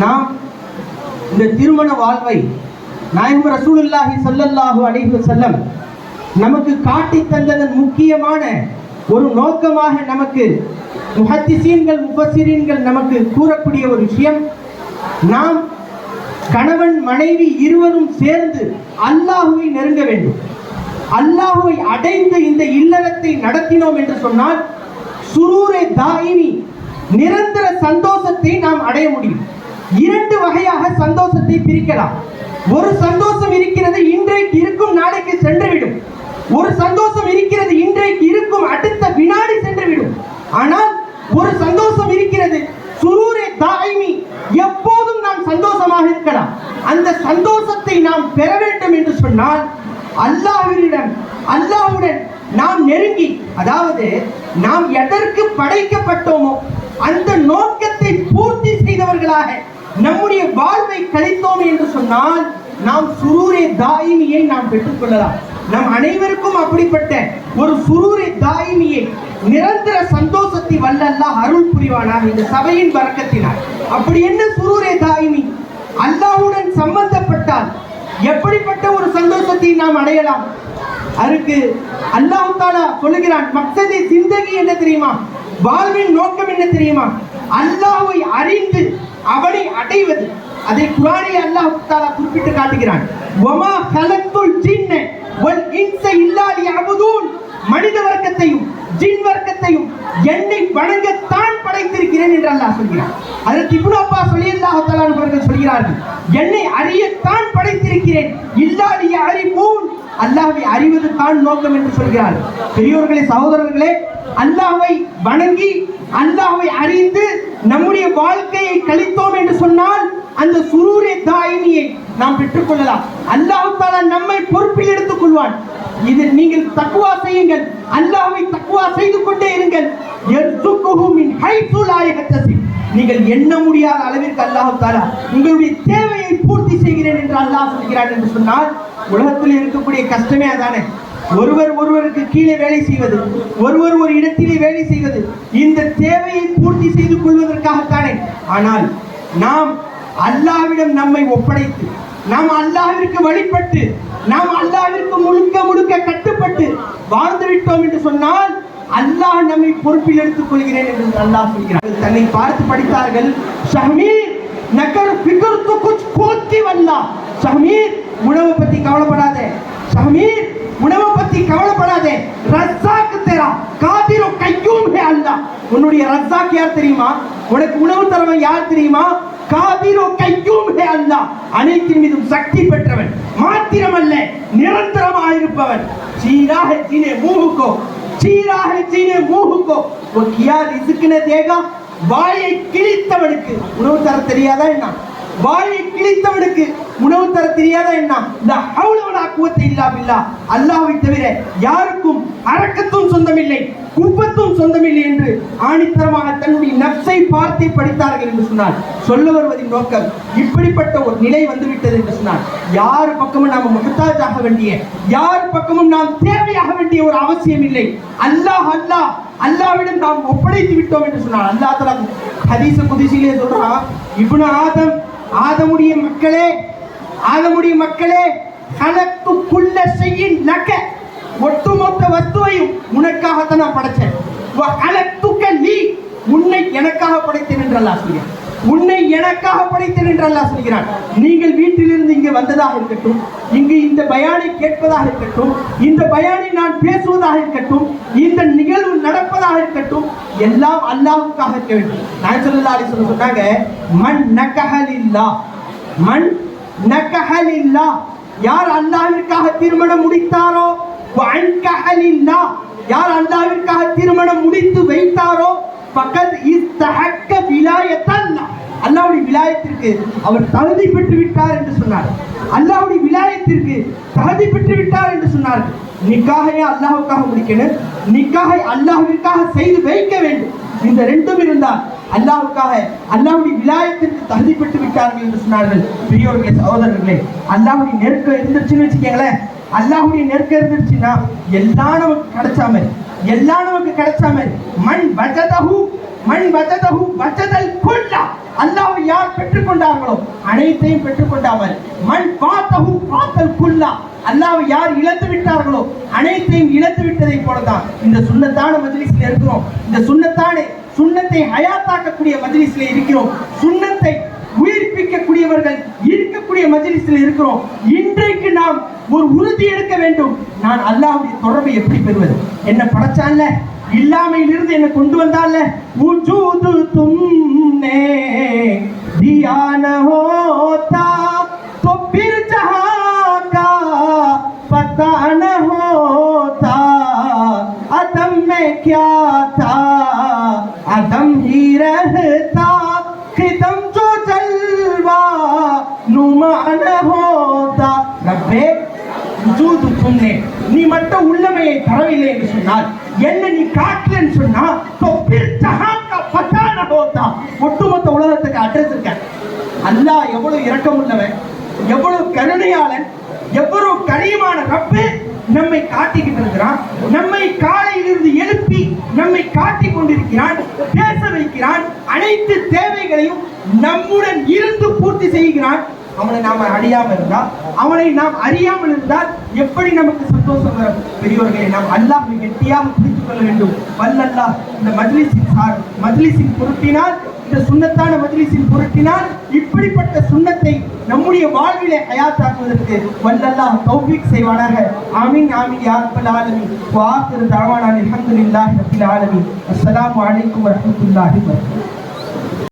நாம் இந்த திருமண வாழ்வை நாயம் ரசூலுல்லாஹி ஸல்லல்லாஹு அலைஹி செல்லம் நமக்கு காட்டி தந்ததன் முக்கியமான ஒரு நோக்கமாக நமக்கு முஹத்திசீன்கள் முபசிரீன்கள் நமக்கு கூறக்கூடிய ஒரு விஷயம் நாம் கணவன் மனைவி இருவரும் சேர்ந்து அல்லாஹுவை நெருங்க வேண்டும். அல்லாஹுவை அடைந்து இந்த இல்லறத்தை நடத்தினோம் என்று சொன்னால் சுரூரே தாயினி நிரந்தர சந்தோஷத்தை நாம் அடைய முடியும். இரண்டு வகையாக சந்தோஷத்தை பிரிக்கலாம். ஒரு சந்தோஷம் இருக்கிறது இன்றைக்கு இருக்கும் நாளைக்கு சென்றுவிடும். ஒரு சந்தோஷம் இருக்கிறது இன்றைக்கு இருக்கும் அடுத்த வினாடி சென்றுவிடும். ஆனால் ஒரு சந்தோஷம் இருக்கிறது சுரூரே தாய்மி எப்போதும் நாம் சந்தோஷமாக இருக்கலாம். அந்த சந்தோஷத்தை நாம் பெற வேண்டும் என்று சொன்னால் அல்லாஹ்விடம் அல்லாஹ்வுடன் நாம் நெருங்கி அதாவது நாம் எதற்கு படைக்கப்பட்டோமோ அந்த நோக்கத்தை பூர்த்தி செய்தவர்களாக நம்முடைய வாழ்வை கழித்தோம் என்று சொன்னால் நாம் சுரூரே தாயினியை நாம் பெற்றுக்கொள்ளலாம். நம் அனைவருக்கும் அப்படிப்பட்ட ஒரு சுரூரே தாயினியை நிரந்தர சந்தோஷத்தை வல்லல்லா அருள் புரிவானார் இந்த சபையின் வரக்கத்தினார் அப்படி என்ன சுரூரே தாயினி? அல்லாவுடன் சம்பந்தப்பட்டால் எப்படிப்பட்ட ஒரு சந்தோஷத்தை நாம் அடையலாம்? அதுக்கு அல்லாஹு தாலா சொல்லுகிறான் மக்சதி சிந்தகி என்ன தெரியுமா? வாழ்வின் நோக்கம் என்ன தெரியுமா? அல்லாவை அறிந்து அவனை அடைவது. அதை குரானில் அல்லாஹ் தாலா குறிப்பிட்டு காட்டுகிறான். வமா கலத்துல் ஜின்ன வல் இன்ச இல்லா மனித வர்க்கத்தையும் ஜின் வர்க்கத்தையும் என்னை வணங்கத்தான் படைத்திருக்கிறேன் என்று அல்லாஹ் சொல்கிறான். அதற்கு இப்னு சொல்லி அல்லாஹ் தஆலா அவர்கள் சொல்கிறார்கள் என்னை அறியத்தான் படைத்திருக்கிறேன். இல்லாடிய அறிவோன் அல்லாஹை அறிவது தான் நோக்கம் என்று சொல்கிறார். பெரியோர்களே சகோதரர்களே அல்லாஹை வணங்கி அல்லாஹை அறிந்து நம்முடைய வாழ்க்கையை கழித்தோம் என்று சொன்னால் அந்த சுரூரே தாயினியை நாம் பெற்றுக்கொள்ளலாம். அல்லாஹ் தாலா நம்மை பொறுப்பில் எடுத்துக் கொள்வான் இது நீங்கள் தக்குவா செய்யுங்கள். அல்லாஹ்வை தக்குவா செய்து கொண்டே இருங்கள். எர்சுக்குஹுமின் ஹைத்து லா நீங்கள் எண்ண முடியாத அளவிற்கு அல்லாஹ் தாலா உங்களுடைய தேவையை பூர்த்தி செய்கிறேன் என்று அல்லாஹ் சொல்கிறான் என்று சொன்னால் உலகத்தில் இருக்கக்கூடிய கஷ்டமே அதானே. ஒருவர் ஒருவருக்கு கீழே வேலை செய்வது ஒருவர் ஒரு இடத்திலே வேலை செய்வது இந்த தேவையை பூர்த்தி செய்து கொள்வதற்காகத்தானே. ஆனால் நாம் அல்லாஹ்விடம் நம்மை ஒப்படைத்து நாம் அல்லாவிற்கு வழிபட்டு நாம் அல்லாவிற்கு முழுக்க முழுக்க கட்டுப்பட்டு வாழ்ந்து விட்டோம் என்று சொன்னால் அல்லாஹ் நம்மை பொறுப்பில் எடுத்துக் கொள்கிறேன் என்று அல்லாஹ் சொல்கிறார் தன்னை பார்த்து படித்தார்கள். ஷஹமீர் நகர் ஃபிகர் குச் கோத்தி வல்லா. ஷஹமீர் உணவை பத்தி கவலைப்படாதே. ஷஹமீர் உணவை பத்தி கவலைப்படாதே. ரஸ்ஸாக்கு தேரா. காதிரோ கையும் ஹே அல்லாஹ். உன்னுடைய ரஸ்ஸாக் யார் தெரியுமா? உனக்கு உணவு தரவன் யார் தெரியுமா? காதிரோ கையும் ஹே அல்லாஹ் அனைத்தின் மீதும் சக்தி பெற்றவன். மாத்திரமல்ல நிரந்தரமாயிருப்பவன். சீராக ஜீனே மூகுக்கோ. சீராக ஜீனே மூகுக்கோ. ஓ கியா ரிசுக்கின தேகா வாயை கிழித்தவனுக்கு. உணவு தர தெரியாதா என்ன? வாயை கிழித்தவனுக்கு உணவு தர தெரியாதா என்ன? இந்த ஹவுலவனா குவத்தை இல்லா பில்லா. அல்லாஹ்வை தவிர யாருக்கும் அரக்கத்தும் சொந்தமில்லை. குப்பத்தும் சொந்தமில்லை என்று ஆணித்தரமாக தன்னுடைய நப்சை பார்த்தே படித்தார்கள் என்று சொன்னார் சொல்ல வருவதின் நோக்கம் இப்படிப்பட்ட ஒரு நிலை வந்துவிட்டது என்று சொன்னார் யார் பக்கமும் நாம் முகத்தாஜாக வேண்டிய யார் பக்கமும் நாம் தேவையாக வேண்டிய ஒரு அவசியம் இல்லை. அல்லாஹ் அல்லாஹ் அல்லாவிடம் நாம் ஒப்படைத்து விட்டோம் என்று சொன்னார் அல்லாஹ் தலா ஹதீஸ குதிசிலே சொல்றான் இப்னு ஆதம் ஆதமுடைய மக்களே ஆதமுடைய மக்களே கலத்து குள்ள செய்யின் லக்க. ஒட்டுமொத்த வஸ்துவையும் உனக்காகத்தான் நான் படைச்சேன் கலத்துக்க நீ உன்னை எனக்காக படைத்தேன் என்று அல்லாஹ் சொல்கிறான். உன்னை எனக்காக படைத்தேன் என்று சொல்கிறான். நீங்கள் வீட்டிலிருந்து இங்கே வந்ததாக இருக்கட்டும் இங்கு இந்த பயானை கேட்பதாக இருக்கட்டும் இந்த பயானை நான் பேசுவதாக இருக்கட்டும் இந்த நிகழ்வு நடப்பதாக இருக்கட்டும் எல்லாம் அல்லாவுக்காக இருக்க வேண்டும். நான் சொல்லலா அலி சொல்ல சொன்னாங்க மண் நகஹலில்லா மண் நகஹலில்லா. யார் அல்லாஹிற்காக திருமணம் முடித்தாரோ யார் அல்லாவிற்காக திருமணம் முடித்து வைத்தாரோ பக்கத் இஸ்தஹக்க விலாயத்தான். அல்லாஹ்வுடைய விலாயத்திற்கு அவர் தகுதி பெற்று விட்டார் என்று சொன்னார். அல்லாவுடைய விலாயத்திற்கு தகுதி பெற்று விட்டார் என்று சொன்னார். நிக்காகையை அல்லாஹுக்காக முடிக்கணும். நிக்காகை அல்லாஹுவிற்காக செய்து வைக்க வேண்டும். இந்த ரெண்டும் இருந்தால் அல்லாஹ்வுக்காக அல்லாவுடைய விலாயத்திற்கு தகுதி பெற்று விட்டார்கள் என்று சொன்னார்கள். பெரியோர்களே சகோதரர்களே அல்லாவுடைய நெருக்கம் இருந்துச்சுன்னு வச்சுக்கோங்களேன். அல்லாஹுடைய நெருக்கம் இருந்துச்சுன்னா எல்லாம் நமக்கு கிடைச்சாம எல்லாம் நமக்கு கிடைச்சா மாதிரி மண் வஜதஹு மண் வஜதஹு வஜதல் குல்லா. அல்லாஹ் யார் பெற்றுக்கொண்டார்களோ அனைத்தையும் பெற்றுக்கொண்டாமல் மண் பாத்தஹு பாத்தல் குல்லா. அல்லாஹ் யார் இழந்து விட்டார்களோ அனைத்தையும் இழந்து விட்டதை போலதான். இந்த சுண்ணத்தான மஜ்லிஸ்ல இருக்கிறோம். இந்த சுண்ணத்தானே சுண்ணத்தை ஹயாத்தாக்கக்கூடிய மஜ்லிஸ்ல இருக்கிறோம். சுண்ணத்தை உயிர்ப்பிக்கக்கூடியவர்கள் இருக்கக்கூடிய மஜ்லிஸ்ல இருக்கிறோம். இன்றைக்கு நாம் ஒரு உறுதி எடுக்க வேண்டும். நான் அல்லாவுடைய தொடர்பை எப்படி பெறுவது? என்ன படைச்சான்ல? இல்லாமையிலிருந்து என்ன கொண்டு வந்தான்ல? உஜூது தும் முன்னே நீ மட்டும் உள்ளமையை தரவில்லை என்று சொன்னால் என்ன நீ காட்டுறேன்னு சொன்னா ஒட்டுமொத்த உலகத்துக்கு அட்ரஸ் இருக்க அல்லா எவ்வளவு இரக்கம் உள்ளவன் எவ்வளவு கருணையாளன் எவ்வளவு கனியமான ரப்பு நம்மை காட்டிக்கிட்டு இருக்கிறான். நம்மை காலையிலிருந்து எழுப்பி நம்மை காட்டி கொண்டிருக்கிறான் பேச வைக்கிறான் அனைத்து தேவைகளையும் நம்முடன் இருந்து பூர்த்தி செய்கிறான். அவனை நாம அறியாமல் இருந்தால் அவனை நாம் அறியாமல் இருந்தால் எப்படி நமக்கு சந்தோஷம் வரும்? பெரியவர்களை நாம் அல்லாஹ் கெட்டியாக பிடித்துக் கொள்ள வேண்டும். வல்லல்லா இந்த மஜ்லிஸின் சார் மஜ்லிஸின் பொருட்டினால் இந்த சுண்ணத்தான மஜ்லிஸின் பொருட்டினால் இப்படிப்பட்ட சுண்ணத்தை நம்முடைய வாழ்விலே தயாராக்குவதற்கு வல்லல்லாஹ் தௌபிக் செய்வானாக. ஆமீன் ஆமீன் யா ரப்பல் ஆலமீன். வா ஆகிரு தஅவானா அல்ஹம்துலில்லாஹி ரப்பில் ஆலமீன். அஸ்ஸலாமு அலைக்கும் வரஹ்மத்துல்லாஹி வபரகாத்துஹு